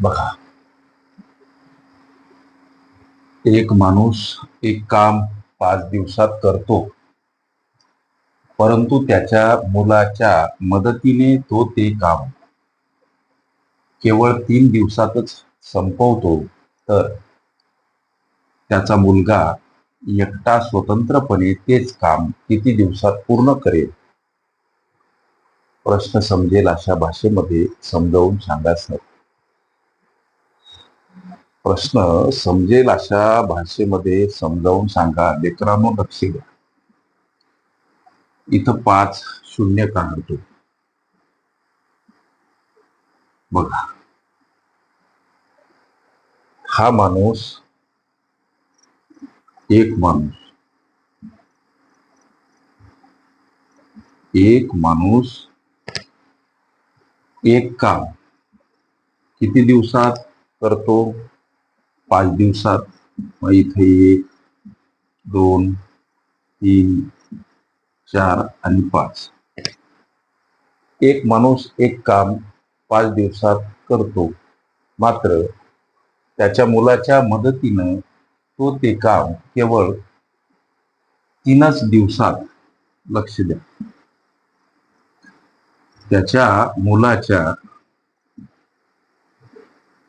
बघा. एक माणूस एक काम पाच दिवसात करतो. परंतु त्याच्या मुलाच्या मदतीने तो ते काम केवळ तीन दिवसातच संपवतो तर त्याचा मुलगा एकटा स्वतंत्रपणे तेच काम किती दिवसात पूर्ण करेल? प्रश्न समजेल अशा भाषेमध्ये समजावून सांगा सर. प्रश्न समजेल अशा भाषेमध्ये समजावून सांगा. लेकरांनो लक्ष द्या. इथं पाच शून्य काढतो. बघा. हा माणूस एक माणूस. एक माणूस एक काम किती दिवसात करतो? पाच दिवसात. इथे एक दोन तीन चार आणि पाच. एक माणूस एक काम पाच दिवसात करतो. मात्र त्याच्या मुलाच्या मदतीनं तो ते काम केवळ तीनच दिवसात लक्ष द्या. त्याच्या मुलाच्या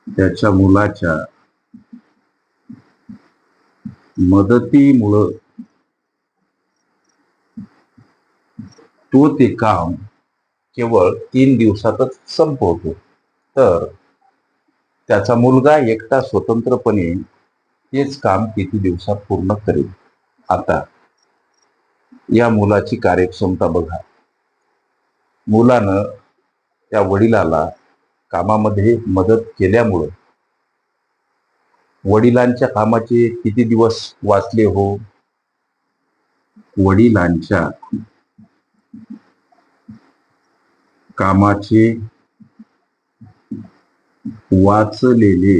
त्याच्या मुलाच्या मदतीमुळं तो ते काम केवळ तीन दिवसातच संपवतो. तर त्याचा मुलगा एकटा स्वतंत्रपणे तेच काम किती दिवसात पूर्ण करेल? आता या मुलाची कार्यक्षमता बघा. मुलानं त्या वडिलाला कामामध्ये मदत केल्यामुळं वडिलांच्या कामाचे किती दिवस वाचले हो? वडिलांच्या कामाचे वाचलेले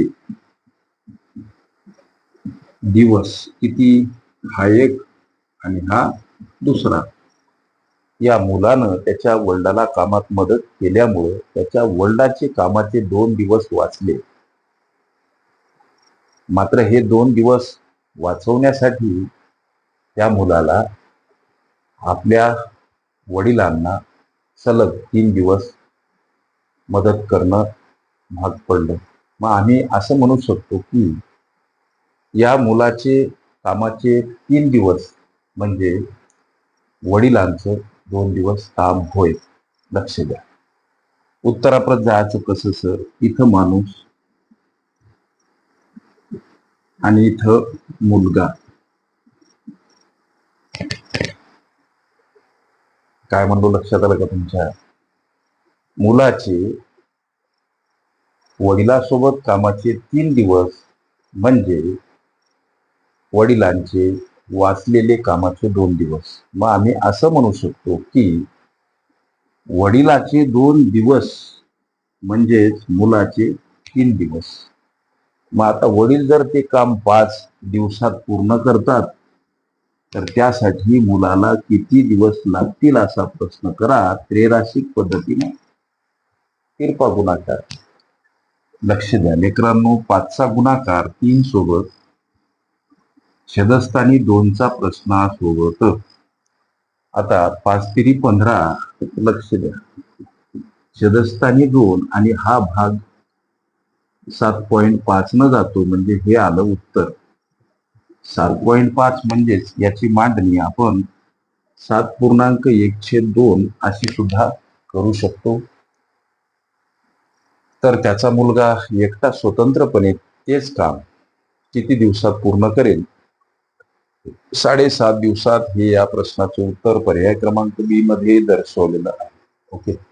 दिवस किती? हा एक आणि हा दुसरा. या मुलानं त्याच्या वडिलाला कामात मदत केल्यामुळे त्याच्या वडिलाचे कामाचे दोन दिवस वाचले. मात्र हे दोन दिवस वाचवण्यासाठी त्या मुलाला आपल्या वडिलांना सलग तीन दिवस मदत करणं भाग पडलं. मग आम्ही असं म्हणू शकतो की या मुलाचे कामाचे तीन दिवस म्हणजे वडिलांचं दोन दिवस काम होय. लक्ष द्या. उत्तराप्रत जायचं कसं सर? इथं माणूस आणि इथं मुलगा. काय म्हणतो लक्षात आलं का तुमच्या? मुलाचे वडिलासोबत कामाचे तीन दिवस म्हणजे वडिलांचे वाचलेले कामाचे दोन दिवस. मग आम्ही असं म्हणू शकतो की वडिलाचे दोन दिवस म्हणजेच मुलाचे तीन दिवस. मग आता वडील जर ते काम पाच दिवसात पूर्ण करतात तर त्यासाठी मुलाला किती दिवस लागतील असा प्रश्न करा त्रेराशिक पद्धतीने. तिरपा गुणाकार. लक्ष द्या. लेकरांनो पाचचा गुणाकार तीन सोबत. छदस्थानी दोनचा प्रश्न सोबत. आता पाच तिरी पंधरा लक्ष द्या. छदस्थानी दोन आणि हा भाग सात पॉईंट पाच न जातो म्हणजे हे आलं उत्तर. सात पॉईंट पाच म्हणजेच याची मांडणी आपण सात पूर्णांक एकशे दोन अशी सुद्धा करू शकतो. तर त्याचा मुलगा एकटा स्वतंत्रपणे तेच काम किती दिवसात पूर्ण करेल? साडेसात दिवसात हे या प्रश्नाचे उत्तर पर्याय क्रमांक बी मध्ये दर्शवलेलं आहे. ओके.